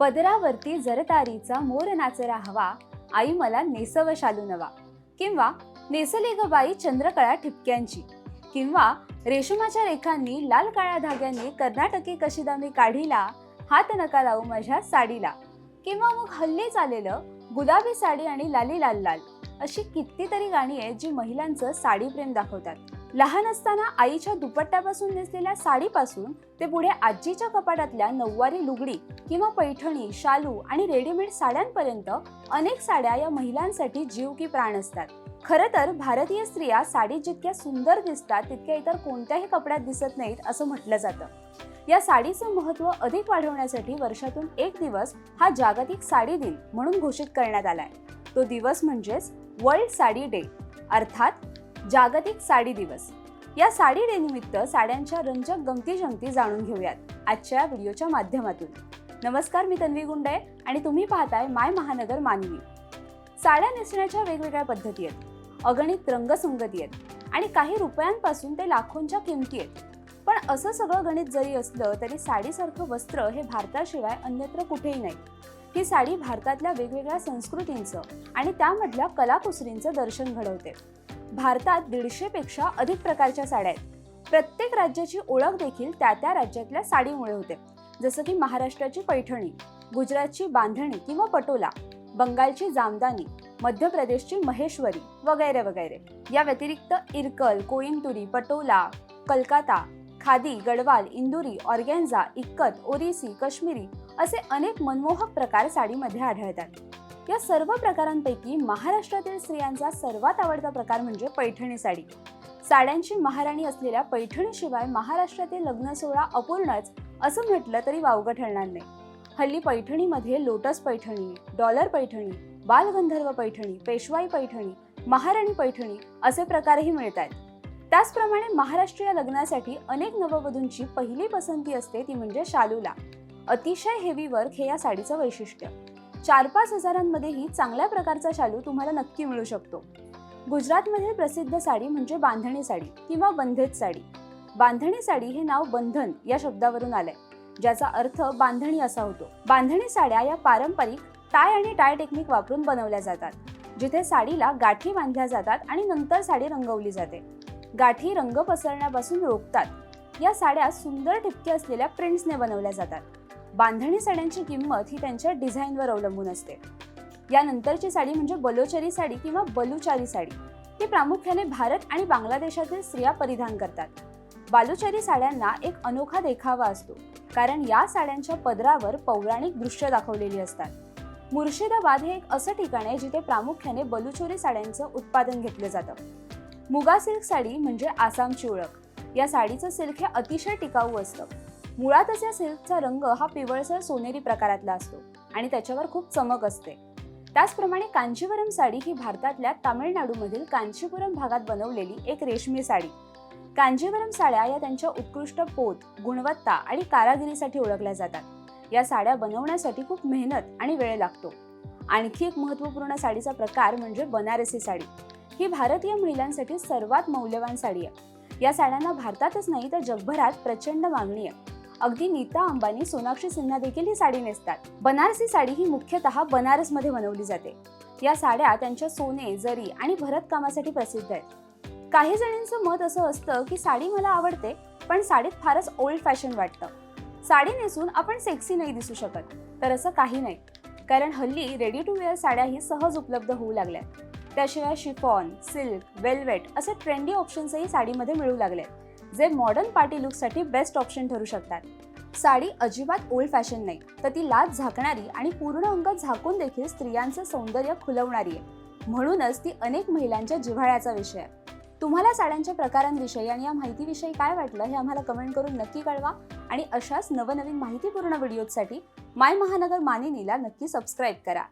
पदरावरती जरतारीचा मोर नाचरा हवा. आई मला नेसव शालू नवा. किंवा नेसले ग बाई चंद्रकळा ठिपक्यांची. किंवा रेशमाच्या रेखांनी लाल काळ्या धाग्यांनी कर्नाटकी कशिदा मी काढीला हात नका लावू माझ्या साडीला. किंवा मग हल्लीच आलेलं गुलाबी साडी आणि लाली लाल लाल अशी कितीतरी गाणी आहेत जी महिलांचं साडी प्रेम दाखवतात. लहान असताना आईच्या दुपट्ट्यापासून नेसलेल्या साडीपासून ते पुढे आजीच्या कपाटातल्या नऊवारी लुगडी किंवा पैठणी शालू आणि रेडीमेड साड्यांपर्यंत अनेक साड्या या महिलांसाठी जीव की प्राण असतात. खरं तर भारतीय स्त्रिया साडीत जितक्या सुंदर दिसतात तितक्या इतर कोणत्याही कपड्यात दिसत नाहीत असं म्हटलं जातं. या साडीचं महत्त्व अधिक वाढवण्यासाठी वर्षातून एक दिवस हा जागतिक साडी दिन म्हणून घोषित करण्यात आलाय. तो दिवस म्हणजेच वर्ल्ड साडी डे अर्थात जागतिक साडी दिवस. या साडी डे निमित्त साड्यांच्या रंजक गमती जमती जाणून घेऊयात आजच्या व्हिडिओच्या माध्यमातून. नमस्कार मी तन्वी गुंडे आणि तुम्ही पाहताय माय महानगर मानवी. साड्या नेसण्याच्या वेगवेगळ्या पद्धती आहेत. अगणित रंगसंगती आहेत आणि काही रुपयांपासून ते लाखोंच्या किमती आहेत. पण असं सगळं गणित जरी असलं तरी साडीसारखं वस्त्र हे भारताशिवाय अन्यत्र कुठेही नाही. ही साडी भारतातल्या वेगवेगळ्या संस्कृतींचं आणि त्यामधल्या कलाकुसरींचं दर्शन घडवते. भारतात दीडशेपेक्षा अधिक प्रकारच्या साड्या आहेत. प्रत्येक राज्याची ओळख देखील त्या त्या राज्यातल्या साडीमुळे होते. जसं की महाराष्ट्राची पैठणी गुजरातची बांधणी किंवा पटोला बंगालची जामदानी मध्य प्रदेशची महेश्वरी वगैरे वगैरे. या व्यतिरिक्त इरकल कोईमतुरी पटोला कलकाता खादी गडवाल इंदुरी ऑर्गॅन्झा इक्कत ओरिसी काश्मीरी असे अनेक मनमोहक प्रकार साडीमध्ये आढळतात. या सर्व प्रकारांपैकी महाराष्ट्रातील स्त्रियांचा सर्वात आवडता प्रकार म्हणजे पैठणी साडी. साड्यांची महाराणी असलेल्या पैठणीशिवाय महाराष्ट्रातील लग्न सोहळा अपूर्णच असं म्हटलं तरी वावगं ठरणार नाही. हल्ली पैठणीमध्ये लोटस पैठणी डॉलर पैठणी बालगंधर्व पैठणी पेशवाई पैठणी महाराणी पैठणी असे प्रकारही मिळत आहेत त्याचप्रमाणे महाराष्ट्रीय लग्नासाठी अनेक नववधूंची पहिली पसंती असते ती म्हणजे शालूला. अतिशय हेवी वर्क हे या साडीचं वैशिष्ट्य. चार पाच हजारांमध्येही चांगल्या प्रकारचा शालू तुम्हाला नक्की मिळू शकतो. गुजरातमधील प्रसिद्ध साडी म्हणजे बांधणी साडी किंवा बंधेत साडी. बांधणी साडी हे नाव बंधन या शब्दावरून आलंय ज्याचा अर्थ बांधणी असा होतो. बांधणी साड्या या पारंपरिक टाय आणि टाय टेक्निक वापरून बनवल्या जातात जिथे साडीला गाठी बांधल्या जातात आणि नंतर साडी रंगवली जाते. गाठी रंग पसरण्यापासून रोखतात. या साड्या सुंदर ठिपके असलेल्या प्रिंट्सने बनवल्या जातात. बांधणी साड्यांची किंमत ही त्यांच्या डिझाईनवर अवलंबून असते. यानंतरची साडी म्हणजे बलोचरी साडी किंवा बलुचारी साडी. ही प्रामुख्याने भारत आणि बांगलादेशातील स्त्रिया परिधान करतात. बालुचारी साड्यांना एक अनोखा देखावा असतो कारण या साड्यांच्या पदरावर पौराणिक दृश्य दाखवलेली असतात. मुर्शिदाबाद हे एक असं ठिकाण आहे जिथे प्रामुख्याने बलुचोरी साड्यांचं उत्पादन घेतलं जातं. मुगा सिल्क साडी म्हणजे आसामची ओळख या साडीचं सिल्क हे अतिशय टिकाऊ असतं. मुळातच या सिल्कचा रंग हा पिवळसर सोनेरी प्रकारातला असतो आणि त्याच्यावर खूप चमक असते. त्याचप्रमाणे कांचीवरम साडी ही भारतातल्या तामिळनाडूमधील कांचीपुरम भागात बनवलेली एक रेशमी साडी. कांजीवरम साड्या या त्यांच्या उत्कृष्ट पोत गुणवत्ता आणि कारागिरीसाठी ओळखल्या जातात. या साड्या बनवण्यासाठी खूप मेहनत आणि वेळ लागतो. आणखी एक महत्त्वपूर्ण साडीचा प्रकार म्हणजे बनारसी साडी. ही भारतीय महिलांसाठी सर्वात मौल्यवान साडी आहे. या साड्यांना भारतातच नाही तर जगभरात प्रचंड मागणी आहे. अगदी नीता अंबानी सोनाक्षी सिन्हा देखील ही साडी नेसतात. बनारसी साडी ही मुख्यतः बनारसमध्ये बनवली जाते. या साड्या त्यांच्या सोने जरी आणि भरतकामासाठी प्रसिद्ध आहेत. काही जणांचं मत असं असतं की साडी मला आवडते पण साडीत फारच ओल्ड फॅशन वाटतं. साडी नेसून आपण सेक्सी नाही दिसू शकत तर असं काही नाही. कारण हल्ली रेडी टू वेअर साड्याही सहज उपलब्ध होऊ लागल्या त्याशिवाय शिफॉन सिल्क वेल्वेट असे ट्रेंडी ऑप्शन्सही साडीमध्ये मिळू लागले जे मॉडर्न पार्टी लुकसाठी बेस्ट ऑप्शन ठरू शकतात. साडी अजिबात ओल्ड फॅशन नाही तर ती लाच झाकणारी आणि पूर्ण अंग झाकून देखील स्त्रियांचं सौंदर्य खुलवणारी आहे. म्हणूनच ती अनेक महिलांच्या जिव्हाळ्याचा विषय आहे. तुम्हाला साड्यांच्या प्रकारांविषयी आणि या माहितीविषयी काय वाटलं हे आम्हाला कमेंट करून नक्की कळवा आणि अशाच नवनवीन माहितीपूर्ण व्हिडिओजसाठी माय महानगर मानिनीला नक्की सबस्क्राईब करा.